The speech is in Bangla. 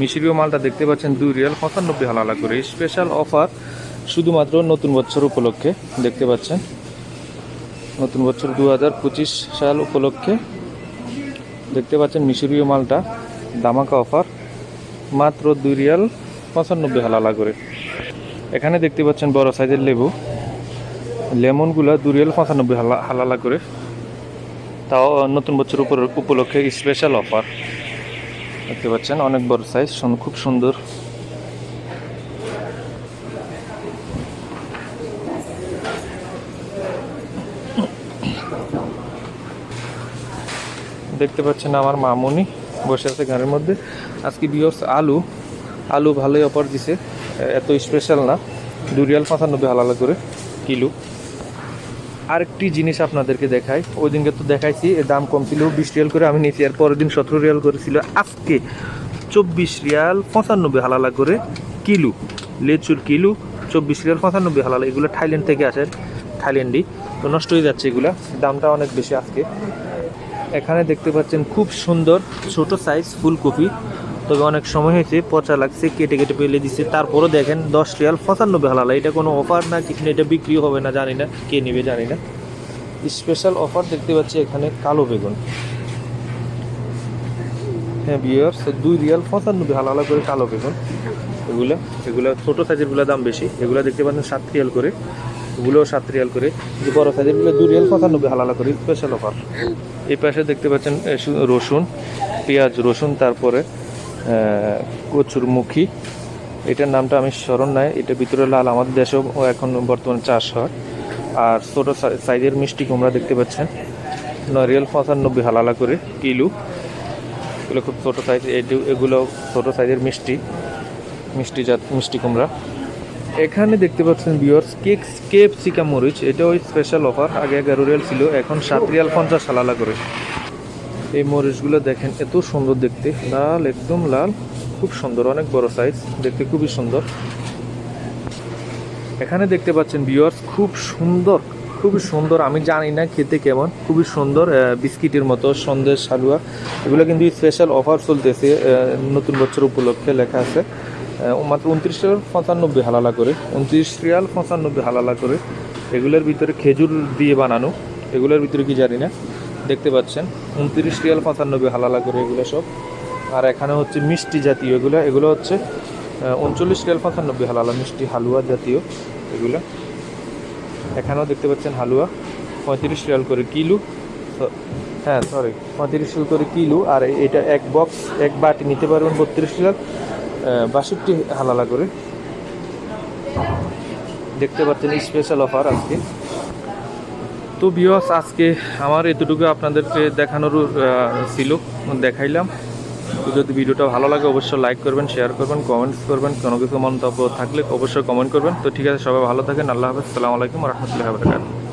মিশরীয় মালটা দেখতে পাচ্ছেন দুই রিয়াল পঁচানব্বই হালালা করে। স্পেশাল অফার শুধুমাত্র নতুন বছর উপলক্ষে দেখতে পাচ্ছেন। নতুন বছর দু হাজার পঁচিশ সাল উপলক্ষে দেখতে পাচ্ছেন মিশরীয় মালটা। দামাকা অফার মাত্র দুই রিয়াল পঁচানব্বই হালালা করে। এখানে দেখতে পাচ্ছেন বড় সাইজের লেবু। লেমনগুলো দু রিয়াল পঁচানব্বই হালা হালালা করে। তাও নতুন বছর উপলক্ষে স্পেশাল অফার দেখতে পাচ্ছেন, অনেক বড় সাইজ খুব সুন্দর। দেখতে পাচ্ছেন আমার মামুনি বসে আছে ঘরের মধ্যে। আজকে বিয়র্স আলু আলু ভালোই অফার দিছে, এত স্পেশাল না। দু রিয়াল পঁচানব্বই হালালা করে কিলো। আরেকটি জিনিস আপনাদেরকে দেখাই। ওই দিনকে তো দেখাইছি, এর দাম কম ছিল বিশ রিয়াল করে, আমি নিয়েছি। আর পরের দিন সতেরো রিয়াল করেছিল। আজকে চব্বিশ রিয়াল পঁচানব্বই হালালা করে কিলো। লেচুর কিলো, চব্বিশ রিয়াল পঁচানব্বই হালালা। এগুলো থাইল্যান্ড থেকে আসে থাইল্যান্ডই তো নষ্ট হয়ে যাচ্ছে এগুলা। দামটা অনেক বেশি আজকে। এখানে দেখতে পাচ্ছেন খুব সুন্দর, ছোট সাইজ ফুলকপি। তবে অনেক সময় হয়েছে পচা লাগছে কেটে কেটে পেলে দিচ্ছে তারপরও দেখেন দশ রিয়াল পঁচানব্বই হালালা। এটা কোনো অফার না কিছু না, এটা বিক্রি হবে না জানি না। কে নেবে জানি না। স্পেশাল অফার দেখতে পাচ্ছি এখানে কালো বেগুন। হ্যাঁ বিয়ার্স দুই রিয়াল পঁচানব্বই হালালা করে কালো বেগুন। এগুলো এগুলো ছোটো সাইজেরগুলো দাম বেশি। এগুলো দেখতে পাচ্ছেন সাত রিয়াল করে। এগুলোও সাত রিয়াল করে। যে বড় সাইজেরগুলো দুই রিয়াল পঁচানব্বই হালালা করে স্পেশাল অফার। এই পাশে দেখতে পাচ্ছেন রসুন পেঁয়াজ রসুন তারপরে আহ, কচুর মুখী এটার নামটা আমি স্মরণ নাই। এটা ভিতরে লাল আমাদের দেশেও এখন বর্তমানে চাষ হয়। আর ছোটো সাইজের মিষ্টি কুমড়া দেখতে পাচ্ছেন। নয় রিয়াল পঁচানব্বই হালালা করে কিলো। এগুলো খুব ছোটো সাইজ এগুলো ছোটো সাইজের মিষ্টি। মিষ্টি জাত মিষ্টি কুমড়া। এখানে দেখতে পাচ্ছেন বিয়র্স কেক কেপ সিকা মরিচ। এটা ওই স্পেশাল অফার আগে এগারো রিয়াল ছিল এখন সাত রিয়াল পঞ্চাশ হালালা করে। এই মরিচগুলো দেখেন, এত সুন্দর দেখতে। লাল, একদম লাল। খুব সুন্দর, অনেক বড় সাইজ দেখতে খুবই সুন্দর। এখানে দেখতে পাচ্ছেন বিয়ার্স খুব সুন্দর, খুবই সুন্দর। আমি জানি না খেতে কেমন, খুবই সুন্দর বিস্কিটের মতো, সন্দেশ, হালুয়া। এগুলো কিন্তু স্পেশাল অফার চলতেছে নতুন বছর উপলক্ষে লেখা আছে। মাত্র উনত্রিশ রিয়াল পঁচানব্বই হালালা করে। উনত্রিশ রিয়াল পঁচানব্বই হালালা করে। এগুলোর ভিতরে খেজুর দিয়ে বানানো। এগুলোর ভিতরে কি জানি না। দেখতে পাচ্ছেন। উনত্রিশ রিয়াল পঁচানব্বই হালালা করে এগুলো সব। আর এখানে হচ্ছে মিষ্টি জাতীয় এগুলো। এগুলো হচ্ছে উনচল্লিশ রিয়াল পঁচানব্বই হালালা মিষ্টি, হালুয়া জাতীয় এগুলো। এখানেও দেখতে পাচ্ছেন হালুয়া। পঁয়ত্রিশ রিয়াল করে কিলো। হ্যাঁ সরি পঁয়ত্রিশ রিয়াল করে কিলো। আর এটা এক বক্স এক বাটি নিতে পারবেন বত্রিশ রিয়াল বাষট্টি হালালা করে। দেখতে পাচ্ছেন স্পেশাল অফার আজকে। তো বিয়স আজকে আমার এতটুকু আপনাদেরকে দেখানোর ছিল, দেখাইলাম। তো যদি ভিডিওটা ভালো লাগে, অবশ্যই লাইক করবেন শেয়ার করবেন কমেন্টস করবেন, কোনো কিছু মন্তব্য থাকলে অবশ্যই কমেন্ট করবেন। তো ঠিক আছে, সবাই ভালো থাকেন, আল্লাহ হাফেজ সালামালাইকুম রহমতুল্লাহ বরকাত